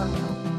Bye.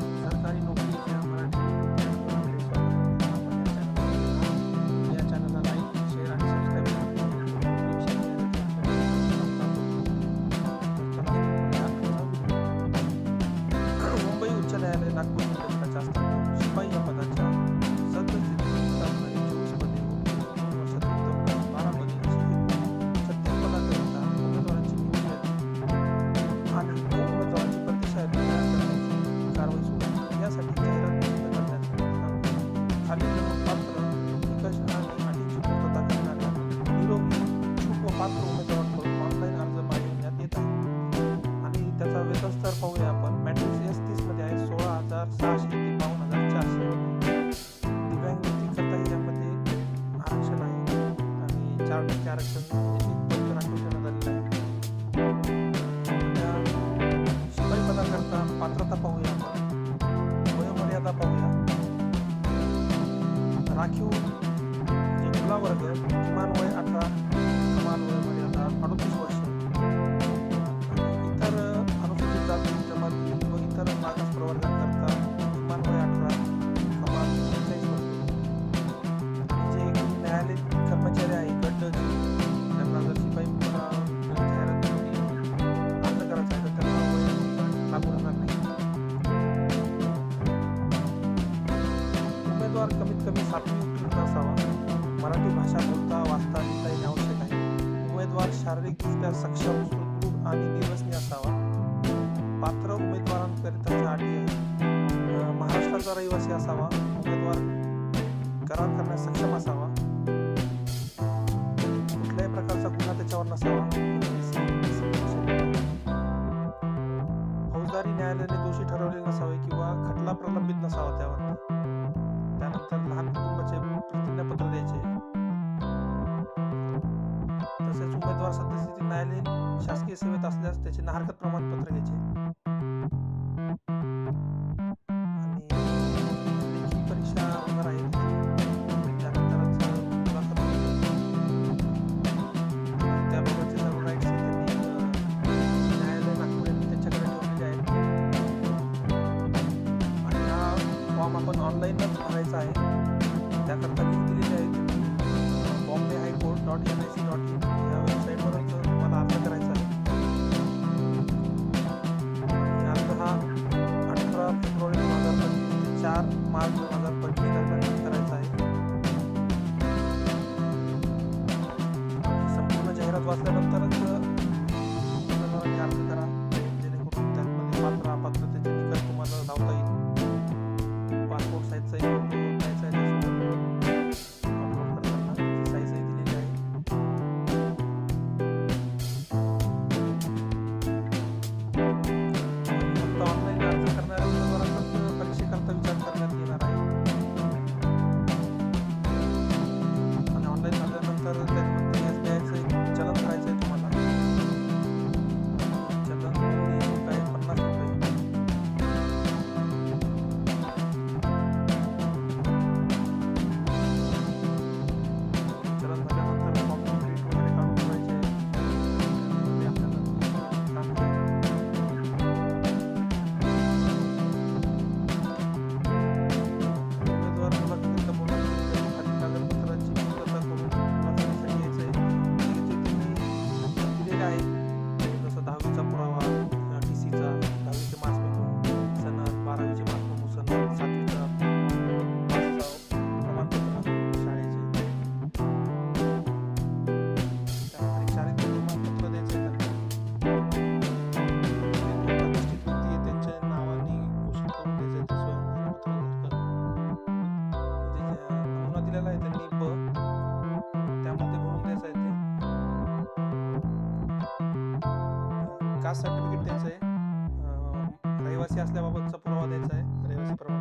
मराठीचे आरक्षण राखीव ठेवण्यात आलेलं आहे. शिपाई पदाकरता पात्रता पाहूया. आपण वयोमर्यादा पाहूया. राखीव जे मुलावर्ग किमान वय अठरा शारीरिकदृष्ट्या सक्षम सुदृढ आणि निरसनी असावा. पात्र उमेदवारांकरिताच्या अटी महाराष्ट्राचा रहिवासी असावा. उमेदवार करार करण्यास सक्षम असावा. कुठल्याही प्रकारचा गुन्हा त्याच्यावर नसावा. फौजदारी न्यायालयाने दोषी ठरवले नसावे किंवा खटला प्रलंबित नसावा त्यावर. त्यानंतर लहान कुटुंबाचे प्रतिज्ञापत्र द्यायचे. उमेदवार सदस्याचे न्यायालयीन शासकीय सेवेत असल्यास त्याचे ना हरकत प्रमाणपत्र घ्यायचे. आहे. त्याकरता लिंक दिलेली आहे Bombay High Court dot N I C dot in. まってなかったら दिलेला आहे त्यांनी ब त्यामध्ये म्हणून द्यायचं आहे ते. कास्ट सर्टिफिकेट द्यायचं आहे. रहिवासी असल्याबाबतचा पुरावा द्यायचा आहे. रहिवासी प्रमाण.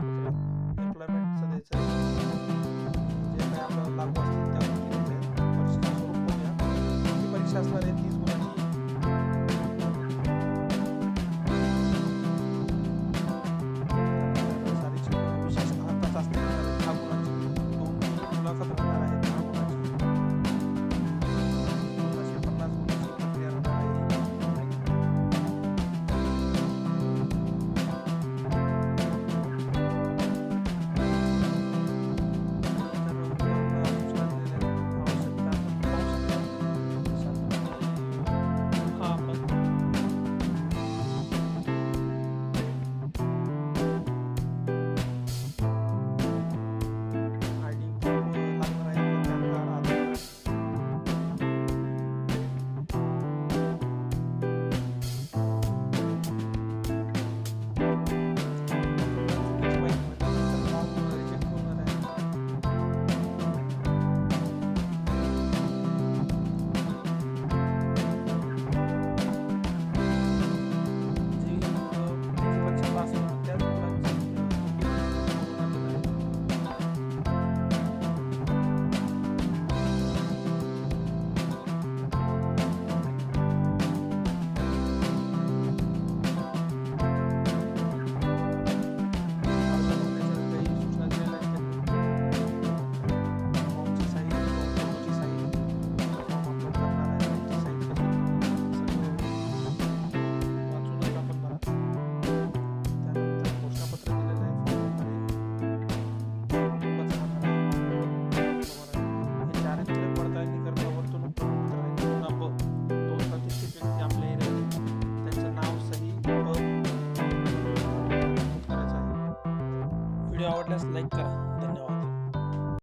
just like a